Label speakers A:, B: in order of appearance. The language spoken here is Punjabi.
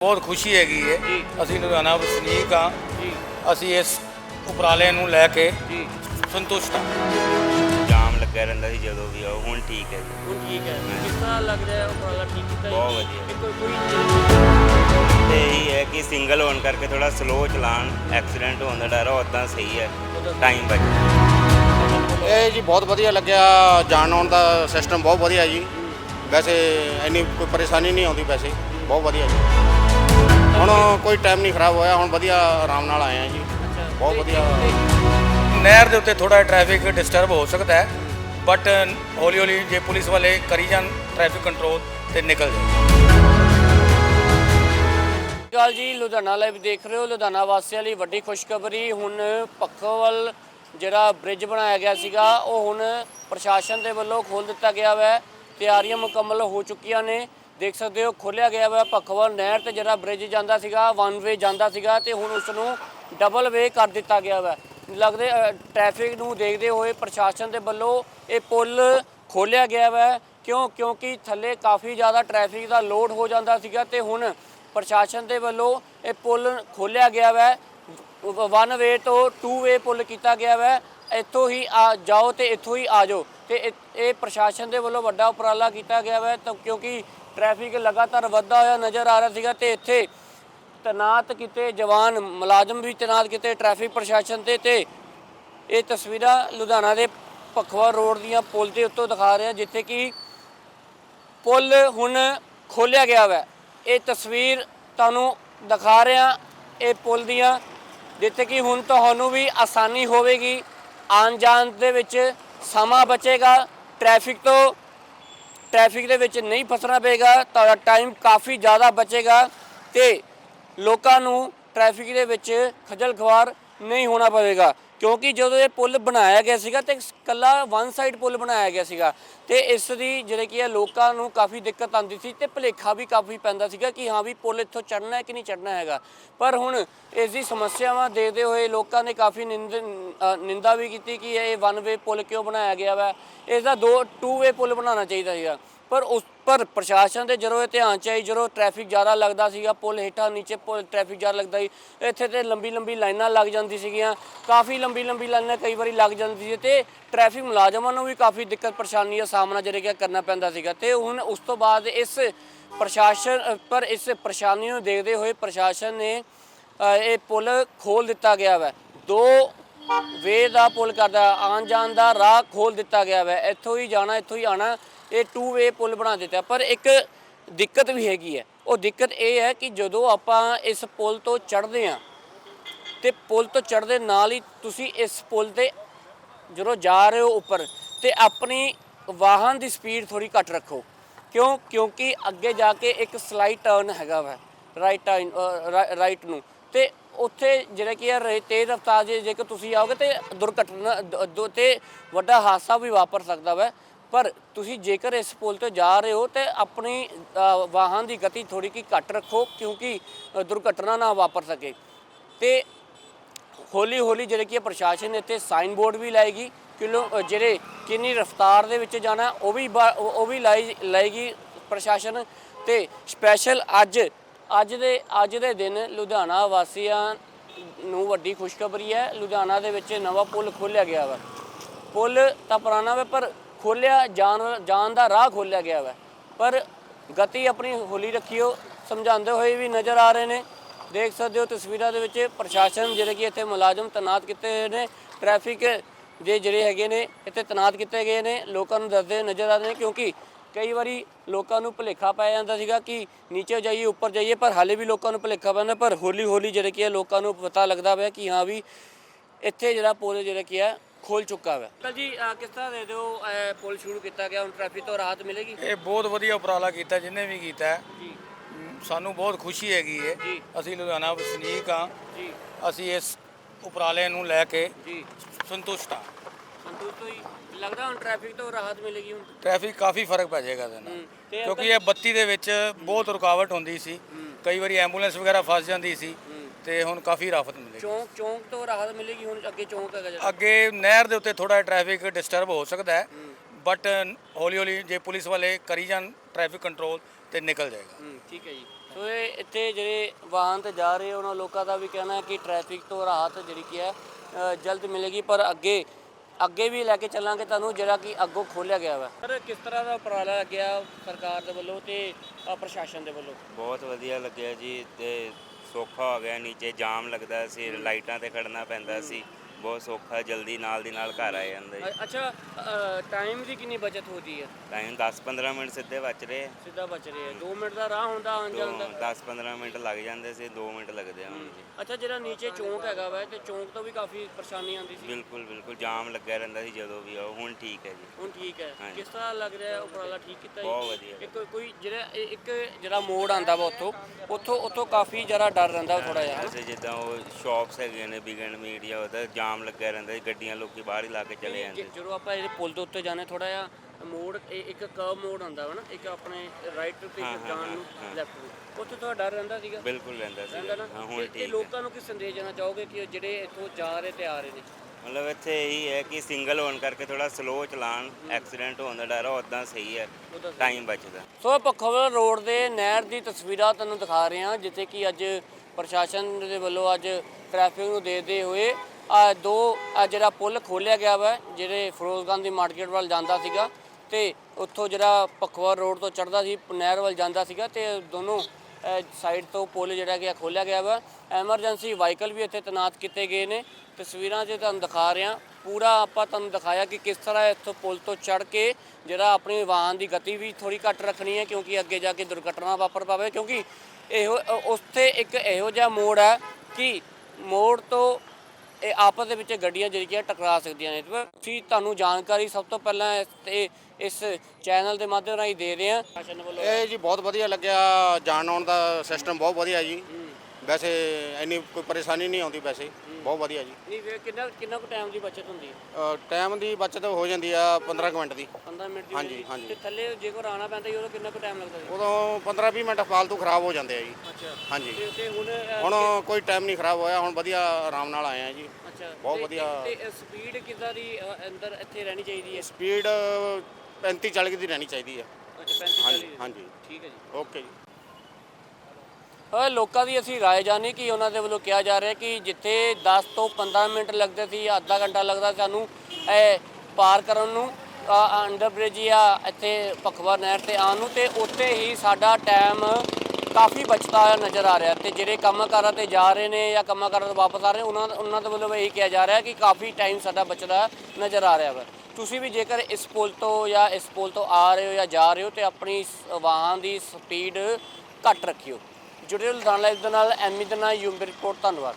A: ਬਹੁਤ ਖੁਸ਼ੀ ਹੈਗੀ ਹੈ
B: ਜੀ।
A: ਅਸੀਂ ਲੁਧਿਆਣਾ ਵਸਨੀਕ ਹਾਂ
B: ਜੀ।
A: ਅਸੀਂ ਇਸ ਉਪਰਾਲੇ ਨੂੰ ਲੈ ਕੇ ਸੰਤੁਸ਼ਟ ਹਾਂ
C: ਜਾਮ ਲੱਗਿਆ ਰਹਿੰਦਾ ਸੀ ਜਦੋਂ ਵੀ ਆਓ ਹੁਣ ਠੀਕ ਹੈ ਜੀ।
B: ਹੁਣ ਠੀਕ ਹੈ। ਕਿਸ ਤਰ੍ਹਾਂ ਲੱਗ ਰਿਹਾ ਹੈ ਉਪਰਾਲਾ? ਠੀਕ ਕੀਤਾ ਜੀ?
C: ਬਹੁਤ ਵਧੀਆ।
B: ਕਿ ਕੋਈ ਕੋਈ
C: ਤੇ ਇਹੀ ਹੈ ਕਿ ਸਿੰਗਲ ਹੋਣ ਕਰਕੇ ਥੋੜਾ ਸਲੋ ਚਲਾਣ ਐਕਸੀਡੈਂਟ ਹੋਣ ਦਾ ਡਰ ਆ ਉਦਾਂ ਸਹੀ ਹੈ। ਟਾਈਮ ਬਚ
D: ਇਹ ਜੀ ਬਹੁਤ ਵਧੀਆ ਲੱਗਿਆ। ਜਾਣ ਆਉਣ ਦਾ ਸਿਸਟਮ ਬਹੁਤ ਵਧੀਆ ਜੀ। ਵੈਸੇ ਇੰਨੀ ਕੋਈ ਪਰੇਸ਼ਾਨੀ ਨਹੀਂ ਆਉਂਦੀ ਵੈਸੇ। ਬਹੁਤ ਵਧੀਆ ਜੀ। ਕੋਈ ਟਾਈਮ ਨਹੀਂ ਖਰਾਬ ਹੋਇਆ ਹੁਣ ਵਧੀਆ ਆਰਾਮ ਨਾਲ ਆਏ ਆ ਜੀ। ਬਹੁਤ ਵਧੀਆ।
A: ਨਹਿਰ ਦੇ ਉੱਤੇ ਥੋੜਾ ਟ੍ਰੈਫਿਕ ਡਿਸਟਰਬ ਹੋ ਸਕਦਾ ਹੈ ਬਟ ਹੌਲੀ ਹੌਲੀ ਜੇ ਪੁਲਿਸ ਵਾਲੇ ਕਰੀ ਜਾਣ ਟ੍ਰੈਫਿਕ ਕੰਟਰੋਲ ਤੇ ਨਿਕਲ ਜਾਏ
B: ਗੱਲ ਜੀ? ਲੁਧਿਆਣਾ ਲਾਈਵ ਦੇਖ ਰਹੇ ਹੋ। ਲੁਧਿਆਣਾ ਵਾਸੀਆਂ ਲਈ ਵੱਡੀ ਖੁਸ਼ਖਬਰੀ। ਹੁਣ ਪੱਖੋਵਲ ਜਿਹੜਾ ਬ੍ਰਿਜ ਬਣਾਇਆ ਗਿਆ ਸੀਗਾ ਉਹ ਹੁਣ ਪ੍ਰਸ਼ਾਸਨ ਦੇ ਵੱਲੋਂ ਖੋਲ ਦਿੱਤਾ ਗਿਆ ਹੈ ਤਿਆਰੀਆਂ ਮੁਕੰਮਲ ਹੋ ਚੁੱਕੀਆਂ ਨੇ। ਦੇਖ ਸਕਦੇ ਹੋ ਖੋਲਿਆ ਗਿਆ ਵਾ ਪੱਖੋਵਲ ਨਹਿਰ ਤੇ ਜਿਹੜਾ ਬ੍ਰਿਜ ਜਾਂਦਾ ਸੀਗਾ ਵਨ ਵੇ ਜਾਂਦਾ ਸੀਗਾ ਤੇ ਹੁਣ ਉਸ ਨੂੰ ਡਬਲ ਵੇ ਕਰ ਦਿੱਤਾ ਗਿਆ ਹੈ ਲੱਗਦੇ ਟ੍ਰੈਫਿਕ ਨੂੰ ਦੇਖਦੇ ਹੋਏ ਪ੍ਰਸ਼ਾਸਨ ਦੇ ਵੱਲੋਂ ਇਹ ਪੁਲ ਖੋਲਿਆ ਗਿਆ ਹੈ। ਕਿਉਂ? ਕਿਉਂਕਿ ਥੱਲੇ ਕਾਫੀ ਜ਼ਿਆਦਾ ਟ੍ਰੈਫਿਕ ਦਾ ਲੋਡ ਹੋ ਜਾਂਦਾ ਸੀਗਾ ਤੇ ਹੁਣ ਪ੍ਰਸ਼ਾਸਨ ਦੇ ਵੱਲੋਂ ਇਹ ਪੁਲ ਖੋਲਿਆ ਗਿਆ ਹੈ। ਵਨ ਵੇ ਤੋਂ ਟੂ ਵੇ ਪੁਲ ਕੀਤਾ ਗਿਆ ਹੈ। ਇੱਥੋਂ ਹੀ ਆ, ਜਾਓ ਤੇ ਇੱਥੋਂ ਹੀ ਆ ਜਾਓ। ਤੇ ਇਹ- ਇਹ ਪ੍ਰਸ਼ਾਸਨ ਦੇ ਵੱਲੋਂ ਵੱਡਾ ਉਪਰਾਲਾ ਕੀਤਾ ਗਿਆ ਹੈ ਤਾਂ ਕਿਉਂਕਿ ਟ੍ਰੈਫਿਕ ਲਗਾਤਾਰ ਵੱਧਦਾ ਹੋਇਆ ਨਜ਼ਰ ਆ ਰਿਹਾ ਸੀਗਾ ਤੇ ਇੱਥੇ ਤੈਨਾਤ ਕੀਤੇ ਜਵਾਨ ਮੁਲਾਜ਼ਮ ਵੀ ਤੈਨਾਤ ਕੀਤੇ ਟ੍ਰੈਫਿਕ ਪ੍ਰਸ਼ਾਸਨ ਤੇ ਤੇ ਇਹ ਤਸਵੀਰਾਂ ਲੁਧਿਆਣਾ ਦੇ ਪਖਵਾ ਰੋਡ ਦੀਆਂ ਪੁਲ ਦੇ ਉੱਤੋਂ ਦਿਖਾ ਰਿਹਾ ਜਿੱਥੇ ਕਿ ਪੁਲ ਹੁਣ ਖੋਲਿਆ ਗਿਆ ਹੈ ਇਹ ਤਸਵੀਰ ਤੁਹਾਨੂੰ ਦਿਖਾ ਰਿਹਾ ਇਹ ਪੁਲ ਦੀਆਂ, ਜਿੱਥੇ ਕਿ ਹੁਣ ਤੁਹਾਨੂੰ ਵੀ ਆਸਾਨੀ ਹੋਵੇਗੀ। ਆਉਣ ਜਾਣ ਦੇ ਵਿੱਚ ਸਮਾਂ ਬਚੇਗਾ। ਟ੍ਰੈਫਿਕ ਤੋਂ ਟ੍ਰੈਫਿਕ ਦੇ ਵਿੱਚ ਨਹੀਂ ਫਸਣਾ ਪਏਗਾ, ਤੁਹਾਡਾ ਟਾਈਮ ਕਾਫੀ ਜ਼ਿਆਦਾ ਬਚੇਗਾ ਤੇ ਲੋਕਾਂ ਨੂੰ ਟ੍ਰੈਫਿਕ ਦੇ ਵਿੱਚ ਖੱਜਲ ਖਵਾਰ ਨਹੀਂ ਹੋਣਾ ਪਵੇਗਾ। ਕਿਉਂਕਿ ਜਦੋਂ ਇਹ ਪੁਲ ਬਣਾਇਆ ਗਿਆ ਸੀਗਾ ਤੇ ਕੱਲਾ ਵਨ ਸਾਈਡ ਪੁਲ ਬਣਾਇਆ ਗਿਆ ਸੀਗਾ, ਤੇ ਇਸ ਦੀ ਜਿਹੜੇ ਕੀ ਹੈ ਲੋਕਾਂ ਨੂੰ ਕਾਫੀ ਦਿੱਕਤ ਆਉਂਦੀ ਸੀ ਤੇ ਭੁਲੇਖਾ ਵੀ ਕਾਫੀ ਪੈਂਦਾ ਸੀਗਾ ਕਿ ਹਾਂ ਵੀ ਪੁਲ ਇੱਥੋਂ ਚੜਨਾ ਹੈ ਕਿ ਨਹੀਂ ਚੜਨਾ ਹੈਗਾ। ਪਰ ਹੁਣ ਇਸ ਦੀ ਸਮੱਸਿਆਵਾਂ ਦੇਖਦੇ ਹੋਏ ਲੋਕਾਂ ਨੇ ਕਾਫੀ ਨਿੰਦ ਨਿੰਦਾ ਵੀ ਕੀਤੀ ਕਿ ਇਹ ਵਨ ਵੇ ਪੁਲ ਕਿਉਂ ਬਣਾਇਆ ਗਿਆ ਵਾ। ਇਸ ਦਾ ਦੋ ਟੂ ਵੇ ਪੁਲ ਬਣਾਉਣਾ ਚਾਹੀਦਾ ਸੀਗਾ। ਪਰ ਉਸ ਪਰ ਪ੍ਰਸ਼ਾਸਨ ਦੇ ਜਦੋਂ ਇਹ ਧਿਆਨ ਚ ਆਈ, ਜਦੋਂ ਟ੍ਰੈਫਿਕ ਜ਼ਿਆਦਾ ਲੱਗਦਾ ਸੀਗਾ, ਪੁਲ ਹੇਠਾਂ ਨੀਚੇ ਪੁਲ ਟ੍ਰੈਫਿਕ ਜ਼ਿਆਦਾ ਲੱਗਦਾ ਸੀ, ਇੱਥੇ ਤੇ ਲੰਬੀ ਲੰਬੀ ਲਾਈਨਾਂ ਲੱਗ ਜਾਂਦੀ ਸੀਗੀਆਂ, ਕਾਫੀ ਲੰਬੀ ਲੰਬੀ ਲਾਈਨਾਂ ਕਈ ਵਾਰੀ ਲੱਗ ਜਾਂਦੀ ਸੀ ਤੇ ਟ੍ਰੈਫਿਕ ਮੁਲਾਜ਼ਮਾਂ ਨੂੰ ਵੀ ਕਾਫੀ ਦਿੱਕਤ ਪਰੇਸ਼ਾਨੀ ਦਾ ਸਾਹਮਣਾ ਜਿਹੜੇ ਕਿ ਕਰਨਾ ਪੈਂਦਾ ਸੀਗਾ ਤੇ ਹੁਣ ਉਸ ਤੋਂ ਬਾਅਦ ਇਸ ਪ੍ਰਸ਼ਾਸਨ, ਪਰ ਇਸ ਪਰੇਸ਼ਾਨੀ ਨੂੰ ਦੇਖਦੇ ਹੋਏ ਪ੍ਰਸ਼ਾਸਨ ਨੇ ਇਹ ਪੁਲ ਖੋਲ ਦਿੱਤਾ ਗਿਆ ਵਾ। ਦੋ ਵੇ ਦਾ ਪੁਲ ਕਰਦਾ, ਆਉਣ ਜਾਣ ਦਾ ਰਾਹ ਖੋਲ ਦਿੱਤਾ ਗਿਆ ਵਾ। ਇੱਥੋਂ ਹੀ ਜਾਣਾ, ਇੱਥੋਂ ਹੀ ਆਣਾ ਇਹ ਟੂ ਵੇ ਪੁਲ ਬਣਾ ਦਿੱਤਾ, ਪਰ ਇੱਕ ਦਿੱਕਤ ਵੀ ਹੈਗੀ ਹੈ। ਉਹ ਦਿੱਕਤ ਇਹ ਹੈ ਕਿ ਜਦੋਂ ਆਪਾਂ ਇਸ ਪੁਲ ਤੋਂ ਚੜ੍ਹਦੇ ਹਾਂ ਤੇ ਪੁਲ ਤੋਂ ਚੜ੍ਹਦੇ ਨਾਲ ਹੀ ਤੁਸੀਂ ਇਸ ਪੁਲ ਤੇ ਜਦੋਂ ਜਾ ਰਹੇ ਹੋ ਉੱਪਰ ਤੇ ਆਪਣੀ ਵਾਹਨ ਦੀ ਸਪੀਡ ਥੋੜੀ ਘੱਟ ਰੱਖੋ। ਕਿਉਂ? ਕਿਉਂਕਿ ਅੱਗੇ ਜਾ ਕੇ ਇੱਕ ਸਲਾਈਡ ਟਰਨ ਹੈਗਾ ਵਾ ਰਾਈਟ ਰਾਈਟ ਨੂੰ। ਤੇ ਉੱਥੇ ਜਿਹੜਾ ਕੀ ਹੈ ਰੇ- ਤੇਜ਼ ਰਫ਼ਤਾਰ ਜੇ, ਜੇਕਰ ਤੁਸੀਂ ਆਓਗੇ ਤੇ ਦੁਰਘਟਨਾ, ਦ- ਦ- ਤੇ ਵੱਡਾ ਹਾਦਸਾ ਵੀ ਵਾਪਰ ਸਕਦਾ ਵਾ। ਪਰ ਤੁਸੀਂ ਜੇਕਰ ਇਸ ਪੁਲ ਤੇ ਜਾ ਰਹੇ ਹੋ ਤੇ ਆਪਣੀ ਵਾਹਨ ਦੀ ਗਤੀ ਥੋੜੀ ਕੀ ਘੱਟ ਰੱਖੋ ਕਿਉਂਕਿ ਦੁਰਘਟਨਾ ਨਾ ਵਾਪਰ ਸਕੇ। ਤੇ ਹੌਲੀ ਹੌਲੀ ਜਿਹੜੇ ਕੀ ਪ੍ਰਸ਼ਾਸਨ ਇੱਥੇ ਸਾਈਨ ਬੋਰਡ ਵੀ ਲਾਏਗੀ, ਕਿਲੋ ਜਿਹੜੇ ਕਿੰਨੀ ਰਫ਼ਤਾਰ ਦੇ ਵਿੱਚ ਜਾਣਾ, ਉਹ ਵੀ ਉਹ ਉਹ ਵੀ ਲਾਈ, ਲਾਏਗੀ ਪ੍ਰਸ਼ਾਸਨ। ਤੇ ਸਪੈਸ਼ਲ ਅੱਜ ਅੱਜ ਦੇ ਅੱਜ ਦੇ ਦਿਨ ਲੁਧਿਆਣਾ ਵਾਸੀਆਂ ਨੂੰ ਵੱਡੀ ਖੁਸ਼ਖਬਰੀ ਹੈ। ਲੁਧਿਆਣਾ ਦੇ ਵਿੱਚ ਨਵਾਂ ਪੁਲ ਖੋਲ੍ਹਿਆ ਗਿਆ ਵਾ। ਪੁਲ ਤਾਂ ਪੁਰਾਣਾ ਵਾ, ਪਰ ਖੋਲਿਆ ਜਾਣ ਜਾਣ ਦਾ ਰਾਹ ਖੋਲਿਆ ਗਿਆ ਵਾ। ਪਰ ਗਤੀ ਆਪਣੀ ਹੌਲੀ ਰੱਖਿਓ, ਸਮਝਾਉਂਦੇ ਹੋਏ ਵੀ ਨਜ਼ਰ ਆ ਰਹੇ ਨੇ। ਦੇਖ ਸਕਦੇ ਹੋ ਤਸਵੀਰਾਂ ਦੇ ਵਿੱਚ ਪ੍ਰਸ਼ਾਸਨ ਜਿਹੜੇ ਕਿ ਇੱਥੇ ਮੁਲਾਜ਼ਮ ਤੈਨਾਤ ਕੀਤੇ ਹੋਏ ਨੇ। ਟ੍ਰੈਫਿਕ ਦੇ ਜਿਹੜੇ ਹੈਗੇ ਨੇ, ਇੱਥੇ ਤੈਨਾਤ ਕੀਤੇ ਗਏ ਨੇ। ਲੋਕਾਂ ਨੂੰ ਦੱਸਦੇ ਨਜ਼ਰ ਆ ਰਹੇ ਨੇ ਕਿਉਂਕਿ ਕਈ ਵਾਰੀ ਲੋਕਾਂ ਨੂੰ ਭੁਲੇਖਾ ਪਾਇਆ ਜਾਂਦਾ ਸੀਗਾ ਕਿ ਨੀਚੇ ਜਾਈਏ, ਉੱਪਰ ਜਾਈਏ, ਪਰ ਹਾਲੇ ਵੀ ਲੋਕਾਂ ਨੂੰ ਭੁਲੇਖਾ ਪੈਂਦਾ। ਪਰ ਹੌਲੀ ਹੌਲੀ ਜਿਹੜੇ ਕੀ ਹੈ ਲੋਕਾਂ ਨੂੰ ਪਤਾ ਲੱਗਦਾ ਪਿਆ ਕਿ ਹਾਂ ਵੀ ਇੱਥੇ ਜਿਹੜਾ ਪੋਲ ਜਿਹੜਾ ਕੀ ਹੈ ਖੋਲ ਚੁੱਕਾ ਹੈ ਕੱਲ ਜੀ ਕਿਸ ਤਰ੍ਹਾਂ ਦੇ ਦਿਓ ਪੁਲ ਸ਼ੁਰੂ ਕੀਤਾ ਗਿਆ ਹੁਣ ਟ੍ਰੈਫਿਕ ਤੋਂ ਰਾਹਤ ਮਿਲੇਗੀ?
A: ਇਹ ਬਹੁਤ ਵਧੀਆ ਉਪਰਾਲਾ ਕੀਤਾ ਜਿਹਨੇ ਵੀ ਕੀਤਾ ਹੈ।
B: ਜੀ।
A: ਮ, ਸਾਨੂੰ ਬਹੁਤ ਖੁਸ਼ੀ ਹੈਗੀ ਹੈ
B: ਜੀ।
A: ਅਸੀਂ ਲੁਧਿਆਣਾ ਵਸਨੀਕ
B: ਜੀ।
A: ਅਸੀਂ ਇਸ ਉਪਰਾਲੇ ਨੂੰ ਲੈ ਕੇ
B: ਜੀ।
A: ਸੰਤੁਸ਼ਟ
B: ਹੋਈ। ਲੱਗਦਾ ਹੁਣ ਟ੍ਰੈਫਿਕ ਤੋਂ ਰਾਹਤ ਮਿਲੇਗੀ ਹੁਣ?
A: ਟ੍ਰੈਫਿਕ ਕਾਫੀ ਫ਼ਰਕ ਪੈ ਜਾਏਗਾ ਇਹਦੇ ਨਾਲ।
B: ਹੂੰ, ਤੇ
A: ਕਿਉਂਕਿ ਇਹ ਬੱਤੀ ਦੇ ਵਿੱਚ ਬਹੁਤ ਰੁਕਾਵਟ ਹੁੰਦੀ ਸੀ। ਕਈ ਵਾਰੀ ਐਂਬੂਲੈਂਸ ਵਗੈਰਾ ਫਸ ਜਾਂਦੀ ਸੀ। ਤੇ ਹੁਣ ਕਾਫੀ ਰਾਹਤ ਮਿਲੇਗੀ।
B: ਚੌਂਕ ਚੌਂਕ ਤੋਂ ਰਾਹਤ ਮਿਲੇਗੀ ਹੁਣ ਅੱਗੇ ਚੌਂਕ ਹੈਗਾ ਜਿਹੜਾ।
A: ਅੱਗੇ ਨਹਿਰ ਦੇ ਉੱਤੇ ਥੋੜਾ ਟ੍ਰੈਫਿਕ ਡਿਸਟਰਬ ਹੋ ਸਕਦਾ ਹੈ ਬਟ ਹੌਲੀ ਹੌਲੀ ਜੇ ਪੁਲਿਸ ਵਾਲੇ ਕਰੀ ਜਾਣ ਟ੍ਰੈਫਿਕ ਕੰਟਰੋਲ ਤੇ ਨਿਕਲ ਜਾਏਗਾ।
B: ਹੂੰ ਠੀਕ ਹੈ ਜੀ। ਸੋ ਇਹ ਇੱਥੇ ਜਿਹੜੇ ਵਾਹਨ ਤੇ ਜਾ ਰਹੇ ਉਹਨਾਂ ਲੋਕਾਂ ਦਾ ਵੀ ਕਹਿਣਾ ਹੈ ਕਿ ਟ੍ਰੈਫਿਕ ਤੋਂ ਰਾਹਤ ਜਿਹੜੀ ਕੀ ਹੈ ਅ, ਜਲਦ ਮਿਲੇਗੀ ਪਰ ਅੱਗੇ ਅੱਗੇ ਵੀ ਲੈ ਕੇ ਚੱਲਾਂਗੇ ਤੁਹਾਨੂੰ ਜਿਹੜਾ ਕਿ ਅੱਗੋਂ ਖੋਲਿਆ ਗਿਆ ਵਾ। ਸਰ ਕਿਸ ਤਰ੍ਹਾਂ ਦਾ ਉਪਰਾਲਾ ਲੱਗਿਆ ਸਰਕਾਰ ਦੇ ਵੱਲੋਂ ਤੇ ਪ੍ਰਸ਼ਾਸਨ ਦੇ ਵੱਲੋਂ?
C: ਬਹੁਤ ਵਧੀਆ ਲੱਗਿਆ ਜੀ ਤੇ ਸੌਖਾ ਹੋ ਗਿਆ ਨੀਚੇ ਜਾਮ ਲੱਗਦਾ ਸੀ ਲਾਈਟਾਂ ਤੇ ਖੜਨਾ ਪੈਂਦਾ ਸੀ। ਬਹੁਤ ਸੌਖਾ ਜਲਦੀ ਨਾਲ ਦੀ ਨਾਲ ਘਰ ਆ ਜਾਂਦਾ ਜੀ
B: ਅ- ਅੱਛਾ ਟਾਈਮ ਦੀ ਕਿੰਨੀ ਬਚਤ ਹੋਦੀ ਹੈ?
C: ਟਾਈਮ 10-15 ਮਿੰਟ ਸਿੱਧੇ ਬਚ ਰਹੇ
B: ਸਿੱਧਾ ਬਚ ਰਹੀ ਹੈ 2 ਮਿੰਟ ਦਾ ਰਾਹ ਹੁੰਦਾ ਆਉਣ ਜਾਣ ਦਾ?
C: 10-15 ਮਿੰਟ ਲੱਗ ਜਾਂਦੇ ਸੀ 2 ਮਿੰਟ ਲੱਗਦੇ ਆ ਹੁਣ।
B: ਅੱਛਾ ਜਿਹੜਾ ਨੀਚੇ ਚੌਂਕ ਹੈਗਾ ਵਾ ਤੇ ਚੌਂਕ ਤੋਂ ਵੀ ਕਾਫੀ ਪਰੇਸ਼ਾਨੀ ਆਉਂਦੀ ਸੀ?
C: ਬਿਲਕੁਲ ਬਿਲਕੁਲ ਜਾਮ ਲੱਗਿਆ ਰਹਿੰਦਾ ਸੀ ਜਦੋਂ ਵੀ ਆਓ ਹੁਣ ਠੀਕ ਹੈ ਜੀ।
B: ਹੁਣ ਠੀਕ ਹੈ।
C: ਹਾਂਜੀ।
B: ਕਿਸ ਤਰ੍ਹਾਂ ਲੱਗ ਰਿਹਾ ਹੈ ਉਪਰਾਲਾ ਠੀਕ ਕੀਤਾ ਜੀ?
C: ਬਹੁਤ ਵਧੀਆ।
B: ਇੱਕ ਕੋਈ ਜਿਹੜਾ ਇਹ ਇੱਕ ਜਿਹੜਾ ਮੋੜ ਆਂਦਾ ਵਾ ਉੱਥੋਂ ਉੱਥੋਂ ਉੱਥੋਂ ਕਾਫੀ ਜ਼ਿਆਦਾ ਡਰ ਰਹਿੰਦਾ ਥੋੜਾ ਜਿਹਾ।
C: ਵੈਸੇ ਜਿੱਦਾਂ ਉਹ ਸ਼ਾਪਸ ਹੈਗੀਆਂ ਨੇ ਬਿਗਨ ਮੀਡੀਆ ਉਹਦਾ ਜਾਮ ਲੱਗਿਆ ਰਹਿੰਦਾ ਸੀ ਗੱਡੀਆਂ ਲੋਕੀ ਬਾਹਰ ਹੀ ਲਾ ਕੇ ਚਲੇ ਜਾਂਦੇ
B: ਜ- ਜਦੋਂ ਆਪਾਂ ਇਹ ਪੁਲ ਦੇ ਉੱਤੇ ਜਾਂਦੇ ਥੋੜਾ ਜਿਹਾ ਮੋੜ ਇਹ ਇੱਕ ਕਰਵ ਮੋੜ ਆਂਦਾ ਵਾ ਨਾ ਇੱਕ ਆਪਣੇ ਰਾਈਟ ਤੇ
C: ਹਾਂ,
B: ਇੱਕ
C: ਹਾਂ,
B: ਜਾਣ ਨੂੰ। ਲੈਫਟ ਨੂੰ। ਉੱਥੇ ਡਰ ਰਹਿੰਦਾ ਸੀਗਾ?
C: ਬਿਲਕੁਲ ਰਹਿੰਦਾ ਸੀ
B: ਰਹਿੰਦਾ ਨਾ?
C: ਹਾਂ ਹੁਣ
B: ਤੇ-
C: ਠੀਕ ਹੈ।
B: ਲੋਕਾਂ ਨੂੰ ਕੀ ਸੰਦੇਸ਼ ਦੇਣਾ ਚਾਹੋਗੇ ਕਿ ਜਿਹੜੇ ਇੱਥੋਂ ਜਾ ਰਹੇ ਤੇ ਆ ਰਹੇ ਨੇ?
C: ਮਤਲਬ ਇੱਥੇ ਇਹੀ ਹੈ ਕਿ ਸਿੰਗਲ ਹੋਣ ਕਰਕੇ ਥੋੜਾ ਸਲੋ ਚਲਾਣ ਐਕਸੀਡੈਂਟ ਹੋਣ ਦਾ ਡਰ ਆ ਉਦਾਂ ਸਹੀ ਹੈ।
B: ਉੱਦਾਂ ਸਹੀ।
C: ਟਾਈਮ ਬਚਦਾ।
B: ਸੋ ਪੱਖੋਵਾਲ ਰੋਡ ਦੇ ਨਹਿਰ ਦੀ ਤਸਵੀਰਾਂ ਤੁਹਾਨੂੰ ਦਿਖਾ ਰਹੇ ਹਾਂ ਜਿੱਥੇ ਕਿ ਅੱਜ ਪ੍ਰਸ਼ਾਸਨ ਦੇ ਵੱਲੋਂ ਅੱਜ ਟ੍ਰੈਫਿਕ ਨੂੰ ਦੇਖਦੇ ਹੋਏ ਆ ਦੋ ਆਹ ਜਿਹੜਾ ਪੁਲ ਖੋਲਿਆ ਗਿਆ ਵਾ ਜਿਹੜੇ ਫਿਰੋਜ਼ਗਾਨ ਦੀ ਮਾਰਕੀਟ ਵੱਲ ਜਾਂਦਾ ਸੀਗਾ ਤੇ ਉੱਥੋਂ ਜਿਹੜਾ ਪੱਖੋਵਾਲ ਰੋਡ ਤੋਂ ਚੜਦਾ ਸੀ ਨਹਿਰ ਵੱਲ ਜਾਂਦਾ ਸੀਗਾ ਤੇ ਦੋਨੋਂ ਸਾਈਡ ਤੋਂ ਪੁਲ ਜਿਹੜਾ ਗਿਆ ਖੋਲਿਆ ਗਿਆ ਵਾ। ਐਮਰਜੈਂਸੀ ਵਾਹੀਕਲ ਵੀ ਇੱਥੇ ਤੈਨਾਤ ਕੀਤੇ ਗਏ ਨੇ। ਤਸਵੀਰਾਂ 'ਚ ਤੁਹਾਨੂੰ ਦਿਖਾ ਰਹੇ। ਹਾਂ ਪੂਰਾ ਆਪਾਂ ਤੁਹਾਨੂੰ ਦਿਖਾਇਆ ਕਿ ਕਿਸ ਤਰ੍ਹਾਂ ਇੱਥੋਂ ਪੁਲ ਤੋਂ ਚੜ ਕੇ ਜਿਹੜਾ ਆਪਣੀ ਵਾਹਨ ਦੀ ਗਤੀ ਵੀ ਥੋੜੀ ਘੱਟ ਰੱਖਣੀ ਹੈ, ਕਿਉਂਕਿ ਅੱਗੇ ਜਾ ਕੇ ਦੁਰਘਟਨਾ ਵਾਪਰ ਪਾਵੇ। ਕਿਉਂਕਿ ਇਹੋ ਉੱਥੇ ਇੱਕ ਇਹੋ ਜਿਹਾ ਮੋੜ ਹੈ ਕਿ ਮੋੜ ਤੋਂ ਇਹ ਆਪਸ ਦੇ ਵਿੱਚ ਗੱਡੀਆਂ ਜਿਹੜੀਆਂ ਟਕਰਾ ਸਕਦੀਆਂ ਨੇ। ਤੇ ਅਸੀਂ ਤੁਹਾਨੂੰ ਜਾਣਕਾਰੀ ਸਭ ਤੋਂ ਪਹਿਲਾਂ ਇਸ ਤੇ ਇਸ ਚੈਨਲ ਦੇ ਮਾਧਿਅਮ ਰਾਹੀਂ ਦੇ ਰਹੇ ਹਾਂ
D: ਇਹ ਜੀ ਬਹੁਤ ਵਧੀਆ ਲੱਗਿਆ ਜਾਣ ਆਉਣ ਦਾ ਸਿਸਟਮ ਬਹੁਤ ਵਧੀਆ ਜੀ। ਵੈਸੇ ਇੰਨੀ ਕੋਈ ਪਰੇਸ਼ਾਨੀ ਨਹੀਂ ਆਉਂਦੀ ਵੈਸੇ। ਬਹੁਤ ਵਧੀਆ ਜੀ।
B: ਨਹੀਂ ਫਿਰ ਕਿੰਨਾ ਕਿੰਨਾ ਕੁ ਟਾਈਮ ਦੀ ਬਚਤ ਹੁੰਦੀ ਹੈ?
D: ਟਾਈਮ ਦੀ ਬਚਤ ਹੋ ਜਾਂਦੀ ਆ 15 ਕੁ ਮਿੰਟ ਦੀ।
B: 15 ਮਿੰਟ ਦੀ
D: ਹਾਂਜੀ। ਹਾਂਜੀ।
B: ਤੇ ਥੱਲੇ ਜੇ ਕੋਈ ਆਣਾ ਪੈਂਦਾ ਜੀ ਉਦੋਂ ਕਿੰਨਾ ਕੁ ਟਾਈਮ ਲੱਗਦਾ ਜੀ?
D: ਉਦੋਂ 15 20 ਮਿੰਟ ਫਾਲਤੂ ਖਰਾਬ ਹੋ ਜਾਂਦੇ ਆ ਜੀ।
B: ਅੱਛਾ।
D: ਹਾਂਜੀ।
B: ਤੇ ਤੇ ਹੁਣ ਅ,
D: ਹੁਣ ਕੋਈ ਟਾਈਮ ਨਹੀਂ ਖਰਾਬ ਹੋਇਆ ਹੁਣ ਵਧੀਆ ਆਰਾਮ ਨਾਲ ਆਏ ਆ ਜੀ।
B: ਅੱਛਾ।
D: ਬਹੁਤ
B: ਤੇ-
D: ਵਧੀਆ।
B: ਤੇ ਸਪੀਡ ਕਿੱਦਾਂ ਦੀ ਅ, ਅੰਦਰ ਇੱਥੇ ਰਹਿਣੀ ਚਾਹੀਦੀ ਹੈ?
D: ਸਪੀਡ 35 40 ਦੀ ਰਹਿਣੀ ਚਾਹੀਦੀ ਆ
B: ਅੱਛਾ 35
D: ਹਾਂਜੀ
B: 40
D: ਹਾਂਜੀ
B: ਠੀਕ ਹੈ ਜੀ।
D: ਓਕੇ ਜੀ।
B: ਲੋਕਾਂ ਦੀ ਅਸੀਂ ਰਾਏ ਜਾਣੀ ਕਿ ਉਹਨਾਂ ਦੇ ਵੱਲੋਂ ਕਿਹਾ ਜਾ ਰਿਹਾ ਕਿ ਜਿੱਥੇ 10 ਤੋਂ 15 ਮਿੰਟ ਲੱਗਦੇ ਸੀ ਜਾਂ ਅੱਧਾ ਘੰਟਾ ਲੱਗਦਾ ਸਾਨੂੰ, ਇਹ ਪਾਰ ਕਰਨ ਨੂੰ ਅੰਡਰ ਬ੍ਰਿਜ ਜਾਂ ਇੱਥੇ ਪਖਵਾ ਨਹਿਰ ਤੇ ਆਉਣ ਨੂੰ ਤੇ ਉੱਥੇ ਹੀ ਸਾਡਾ ਟਾਈਮ ਕਾਫੀ ਬਚਦਾ ਹੋਇਆ ਨਜ਼ਰ ਆ ਰਿਹਾ ਤੇ ਜਿਹੜੇ ਕੰਮਕਾਰਾਂ ਤੇ ਜਾ ਰਹੇ ਨੇ ਜਾਂ ਕੰਮਕਾਰਾਂ ਤੋਂ ਵਾਪਸ ਆ ਰਹੇ ਉਹਨਾਂ ਉਹਨਾਂ ਦੇ ਵੱਲੋਂ ਵੀ ਇਹੀ ਕਿਹਾ ਜਾ ਰਿਹਾ ਕਿ ਕਾਫੀ ਟਾਈਮ ਸਾਡਾ ਬਚਦਾ ਨਜ਼ਰ ਆ ਰਿਹਾ ਵਾ। ਤੁਸੀਂ ਵੀ ਜੇਕਰ ਇਸ ਪੁਲ ਤੋਂ ਜਾਂ ਇਸ ਪੁਲ ਤੋਂ ਆ ਰਹੇ ਹੋ ਜਾਂ ਜਾ ਰਹੇ ਹੋ ਤੇ ਆਪਣੀ ਸ- ਵਾਹਨ ਦੀ ਸਪੀਡ ਘੱਟ ਰੱਖਿਓ। ਜੁੜੇ ਰਹੋ ਲੁਧਿਆਣਾ ਲਾਈਵ ਦੇ ਨਾਲ ਐਮੀ ਦੇ ਨਾਲ ਯੂਮ ਰਿਪੋਰਟ ਧੰਨਵਾਦ।